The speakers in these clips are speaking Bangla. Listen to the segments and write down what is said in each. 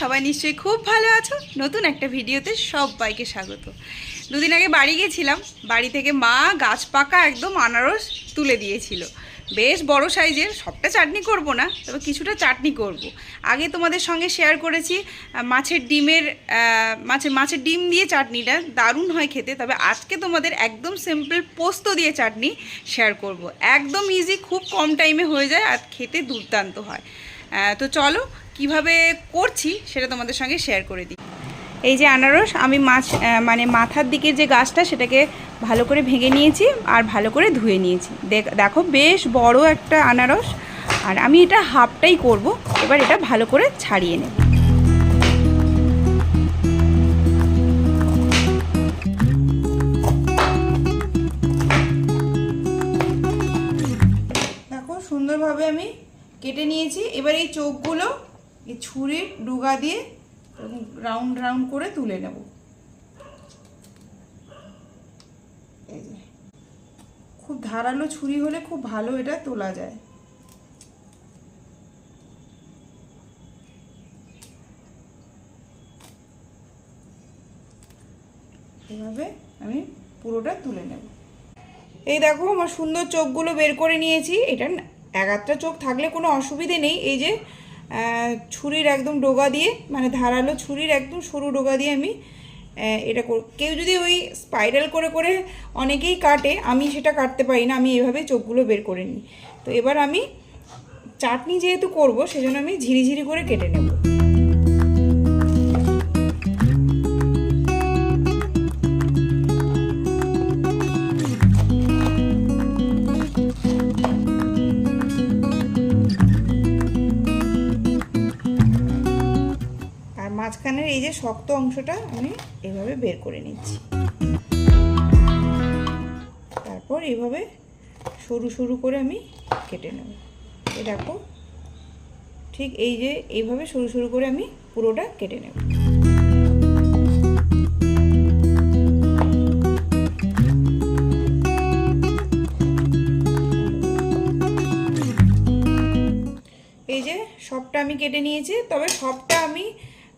সবাই নিশ্চয়ই খুব ভালো আছো নতুন একটা ভিডিওতে সবাইকে স্বাগত দুদিন আগে বাড়ি গেছিলাম, বাড়ি থেকে মা গাছ পাকা একদম আনারস তুলে দিয়েছিল বেশ বড় সাইজের, সবটা চাটনি করব না, তবে কিছুটা চাটনি করব। আগে তোমাদের সঙ্গে শেয়ার করেছি মাছের ডিমের মাছের মাছের ডিম দিয়ে চাটনিটা, দারুণ হয় খেতে, তবে আজকে তোমাদের একদম সিম্পল পোস্ত দিয়ে চাটনি শেয়ার করব। একদম ইজি খুব কম টাইমে হয়ে যায় আর খেতে দুর্দান্ত হয় তো চলো কীভাবে করছি সেটা তোমাদের সঙ্গে শেয়ার করে দিই। এই যে আনারস, আমি মাছ মানে মাথার দিকের যে গাছটা, সেটাকে ভালো করে ভেঙে নিয়েছি আর ভালো করে ধুয়ে নিয়েছি। দেখ- বেশ বড় একটা আনারস আর আমি এটা হাফটাই করব, এবার এটা ভালো করে ছাড়িয়ে নেব। দেখো সুন্দরভাবে আমি কেটে নিয়েছি। এবার এই চোখগুলো এই ছুরির ডুগা দিয়ে রাউন্ড রাউন্ড করে তুলে নেব। খুব ধারালো ছুরি হলে খুব ভালো এটা তোলা যায়। এভাবে আমি পুরোটা তুলে নেব। এই দেখো, আমার সুন্দর চোখগুলো বের করে নিয়েছি। এটা এক চোখ থাকলে কোনো অসুবিধে নেই। এই যে ছুরির একদম ডোগা দিয়ে মানে ধারালো ছুরির একদম সরু ডোগা দিয়ে আমি এটা কেউ যদি ওই স্পাইরাল করে করে অনেকেই কাটে, আমি সেটা কাটতে পারি না, আমি এভাবে চোখগুলো বের করে নিই। তো এবার আমি চাটনি যেহেতু করব, সেজন্য আমি ঝিরিঝিরি করে কেটে নেব। যে শক্ত অংশটা আমি এভাবে বের করে নিচ্ছি। তারপর এইভাবে সরু সরু করে আমি কেটে নেব। এই দেখো, ঠিক এই যে এইভাবে সরু সরু করে আমি পুরোটা কেটে নেব। এই যে সবটা আমি কেটে নিয়েছি, তবে সবটা আমি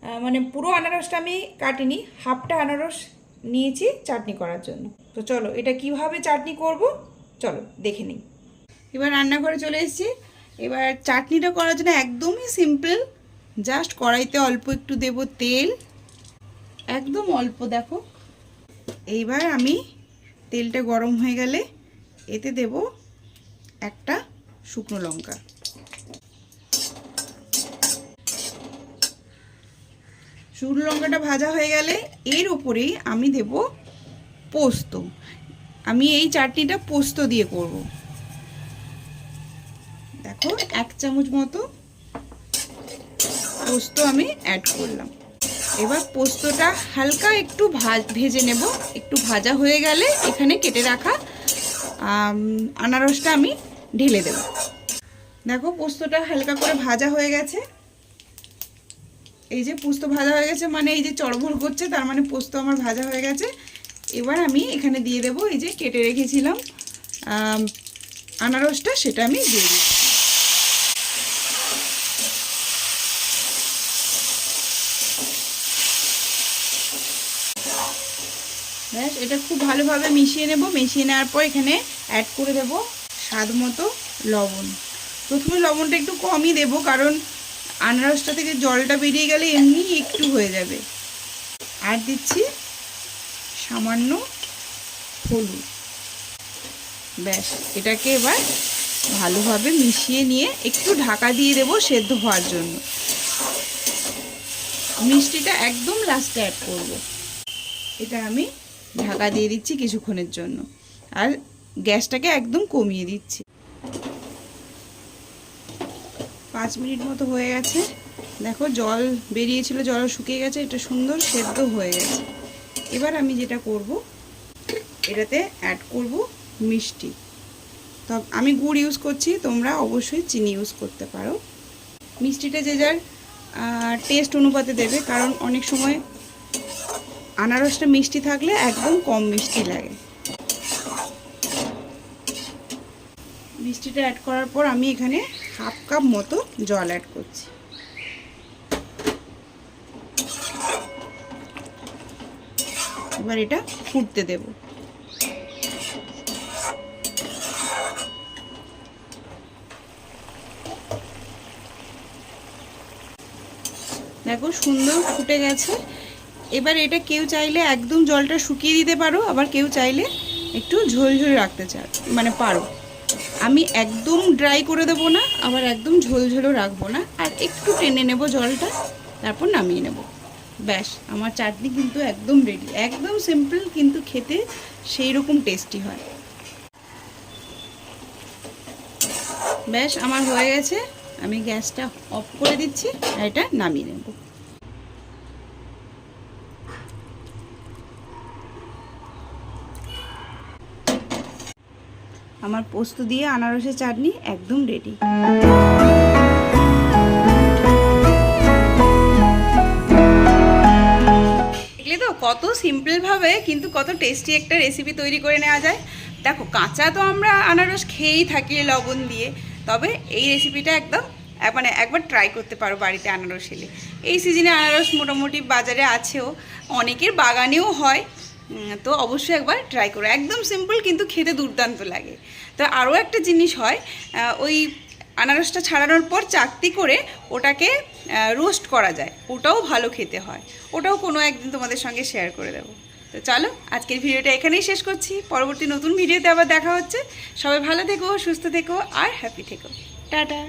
মানে পুরো আনারসটা আমি কাটিনি, হাফটা আনারস নিয়েছি চাটনি করার জন্য। তো চলো, এটা কীভাবে চাটনি করব? চলো, দেখে নিই। এবার রান্নাঘরে চলে এসেছি। এবার চাটনিটা করার জন্য একদমই সিম্পল জাস্ট কড়াইতে অল্প একটু দেব তেল। একদম অল্প, দেখো। এইবার আমি তেলটা গরম হয়ে গেলে এতে দেব একটা শুকনো লঙ্কা। শুকনো লঙ্কাটা ভাজা হয়ে গেলে এর উপরেই আমি দেব পোস্ত। আমি এই চাটনিটা পোস্ত দিয়ে করব। দেখো, এক চামচ মতো পোস্ত আমি অ্যাড করলাম। এবার পোস্তটা হালকা একটু ভেজে নেব। একটু ভাজা হয়ে গেলে এখানে কেটে রাখা আনারসটা আমি ঢেলে দেব। দেখো, পোস্তটা হালকা করে ভাজা হয়ে গেছে। এই যে পোস্ত ভাজা হয়ে গেছে মানে এই যে চড়বড় করছে, তার মানে পোস্ত আমার ভাজা হয়ে গেছে। এবার আমি এখানে দিয়ে দেবো এই যে কেটে রেখেছিলাম আনারসটা, সেটা আমি দিয়ে দিচ্ছি। ব্যাস, এটা খুব ভালোভাবে মিশিয়ে নেব, মিশিয়ে নেওয়ার পর এখানে অ্যাড করে দেব স্বাদ মতো লবণ। প্রথমে লবণটা একটু কমই দেব, কারণ আনারসটা থেকে জলটা বেরিয়ে গেলে এমনি একটু হয়ে যাবে। আর দিচ্ছি সামান্য হলুদ। ব্যাস, এটাকে এবার ভালোভাবে মিশিয়ে নিয়ে একটু ঢাকা দিয়ে দেব সেদ্ধ হওয়ার জন্য। মিষ্টিটা একদম লাস্টে অ্যাড করব। এটা আমি ঢাকা দিয়ে দিচ্ছি কিছুক্ষণের জন্য। আর গ্যাসটাকে একদম কমিয়ে দিচ্ছি। পাঁচ মিনিট মতো হয়ে গেছে। দেখো, জল বেরিয়েছিল, জল শুকিয়ে গেছে, এটা সুন্দর সেদ্ধ হয়ে গেছে। এবার আমি যেটা করব, এটাতে অ্যাড করব মিষ্টি। তো আমি গুড় ইউজ করছি, তোমরা অবশ্যই চিনি ইউজ করতে পারো। মিষ্টিটা যে যার টেস্ট অনুপাতে দেবে, কারণ অনেক সময় আনারসটা মিষ্টি থাকলে একদম কম মিষ্টি লাগে। মিষ্টিটা অ্যাড করার পর আমি এখানে হাফ কাপ মতো জল অ্যাড করছি। এবার এটা ফুটতে দেব। দেখো সুন্দর ফুটে গেছে। এবার এটা কেউ চাইলে একদম জলটা শুকিয়ে দিতে পারো, আবার কেউ চাইলে একটু ঝোল ঝোল রাখতে চায় মানে পারো। আমি একদম ড্রাই করে দেবো না, আবার একদম ঝোল ঝোলও রাখব না। আর একটু টেনে নেব জলটা, তারপর নামিয়ে নেব। ব্যাস, আমার চাটনি কিন্তু একদম রেডি একদম সিম্পল কিন্তু খেতে সেই রকম টেস্টি হয়। ব্যাস, আমার হয়ে গেছে। আমি গ্যাসটা অফ করে দিচ্ছি আর এটা নামিয়ে নেব। আমার পোস্ত দিয়ে আনারসের চাটনি একদম রেডি তো কত সিম্পলভাবে কিন্তু কত টেস্টি একটা রেসিপি তৈরি করে নেওয়া যায়। দেখো, কাঁচা তো আমরা আনারস খেয়েই থাকি লবণ দিয়ে, তবে এই রেসিপিটা একদম মানে একবার ট্রাই করতে পারো বাড়িতে আনারস এলে। এই সিজনে আনারস মোটামুটি বাজারে আছেও, অনেকের বাগানেও হয় তো অবশ্যই একবার ট্রাই করো। একদম সিম্পল কিন্তু খেতে দুর্দান্ত লাগে। তো আরও একটা জিনিস হয় ওই আনারসটা ছাড়ানোর পর চাকতি করে ওটাকে রোস্ট করা যায়। ওটাও ভালো খেতে হয়। ওটাও কোনো একদিন তোমাদের সঙ্গে শেয়ার করে দেবো। তো চলো, আজকের ভিডিওটা এখানেই শেষ করছি। পরবর্তী নতুন ভিডিওতে আবার দেখা হচ্ছে। সবাই ভালো থেকো, সুস্থ থেকো, আর হ্যাপি থেকো। টাটা।